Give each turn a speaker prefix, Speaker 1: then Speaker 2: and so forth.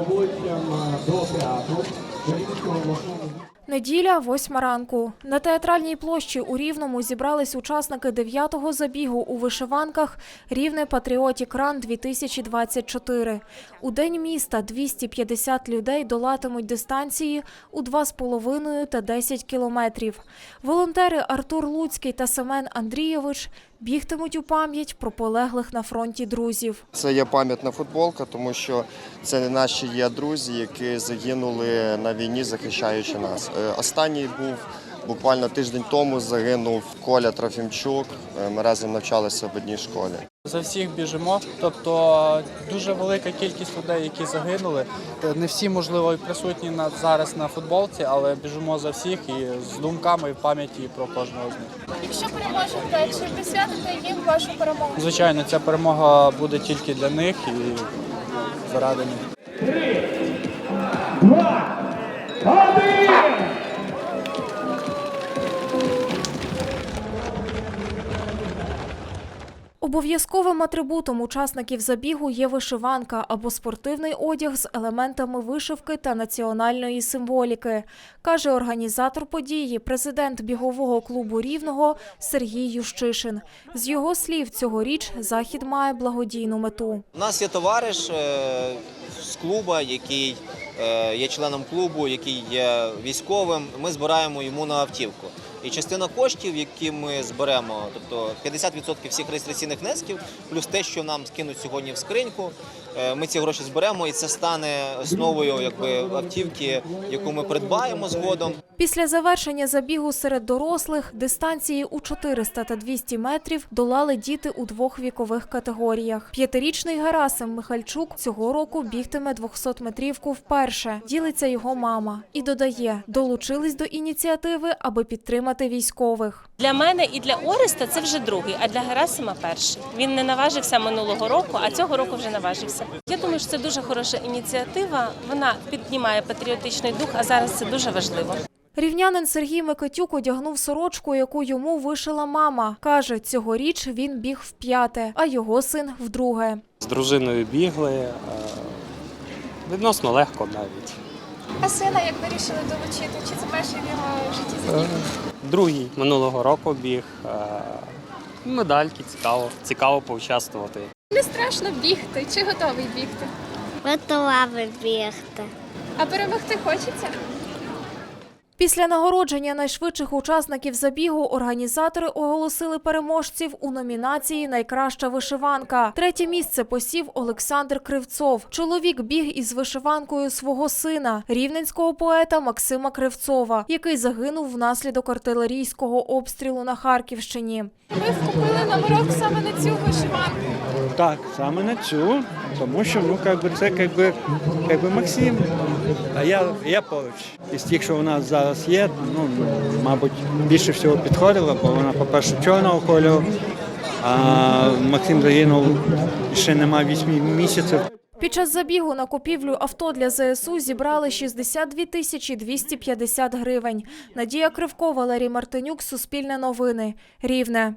Speaker 1: обличчям до театру
Speaker 2: Неділя, восьма ранку. На театральній площі у Рівному зібрались учасники дев'ятого забігу у вишиванках Рівне Патріотік Ран 2024. У день міста 250 людей долатимуть дистанції у 2,5 та 10 кілометрів. Волонтери Артур Луцький та Семен Андрійович бігтимуть у пам'ять про полеглих на фронті друзів.
Speaker 3: Це є пам'ятна футболка, тому що це наші є друзі, які загинули на війні, захищаючи нас. Е, Останній був буквально тиждень тому. Загинув Коля Трофімчук. Е, Ми разом навчалися в одній школі.
Speaker 4: За всіх біжимо. Тобто дуже велика кількість людей, які загинули. Е, Не всі, можливо, і присутні на, зараз на футболці, але біжимо за всіх і з думками і в пам'яті про кожного з них.
Speaker 5: Якщо переможете, чи присвятите їм вашу перемогу?
Speaker 4: Звичайно, ця перемога буде тільки для них і заради них.
Speaker 2: Обов'язковим атрибутом учасників забігу є вишиванка або спортивний одяг з елементами вишивки та національної символіки, каже організатор події, президент бігового клубу Рівного Сергій Ющишин. З його слів, цьогоріч захід має благодійну мету.
Speaker 6: У нас є товариш е, з клуба, який е, є членом клубу, який є військовим. Ми збираємо йому на автівку. І частина коштів, які ми зберемо, тобто 50% всіх реєстраційних внесків, плюс те, що нам скинуть сьогодні в скриньку, ми ці гроші зберемо, і це стане основою якби автівки, яку ми придбаємо згодом.
Speaker 2: Після завершення забігу серед дорослих дистанції у 400 та 200 метрів долали діти у двох вікових категоріях. П'ятирічний Герасим Михальчук цього року бігтиме 200-метрівку вперше. Ділиться його мама і додає, долучились до ініціативи, аби підтримати військових.
Speaker 7: Для мене і для Ореста це вже другий, а для Герасима перший. Він не наважився минулого року, а цього року вже наважився. Я думаю, що це дуже хороша ініціатива. Вона піднімає патріотичний дух, а зараз це дуже важливо.
Speaker 2: Рівнянин Сергій Микитюк одягнув сорочку, яку йому вишила мама. Каже, цьогоріч він біг вп'яте, а його син вдруге.
Speaker 8: З дружиною бігли. е, Відносно легко навіть.
Speaker 5: А сина як вирішили долучити? Чи це перший в його житті забіг?
Speaker 8: Другий минулого року біг. е, Медальки цікаво, цікаво поучаствувати.
Speaker 5: Не страшно бігти, чи готовий бігти?
Speaker 9: Готова бігти.
Speaker 5: А перемогти хочеться?
Speaker 2: Після нагородження найшвидших учасників забігу організатори оголосили переможців у номінації Найкраща вишиванка. Третє місце посів Олександр Кривцов. Чоловік біг із вишиванкою свого сина, рівненського поета Максима Кривцова, який загинув внаслідок артилерійського обстрілу на Харківщині.
Speaker 5: Ви вкупили номерок саме на цю вишиванку.
Speaker 10: Так, саме на цю, тому що ну, как би, це как би, как би Максим, а я, я поруч. Із тих, що у нас зараз є, ну, мабуть, більше всього підходила, бо вона, по-перше, чорного кольору, а Максим загинув ще нема вісьми місяців.
Speaker 2: Під час забігу на купівлю авто для ЗСУ зібрали 62 тисячі 250 гривень. Надія Кривко, Валерій Мартинюк, Суспільне новини, Рівне.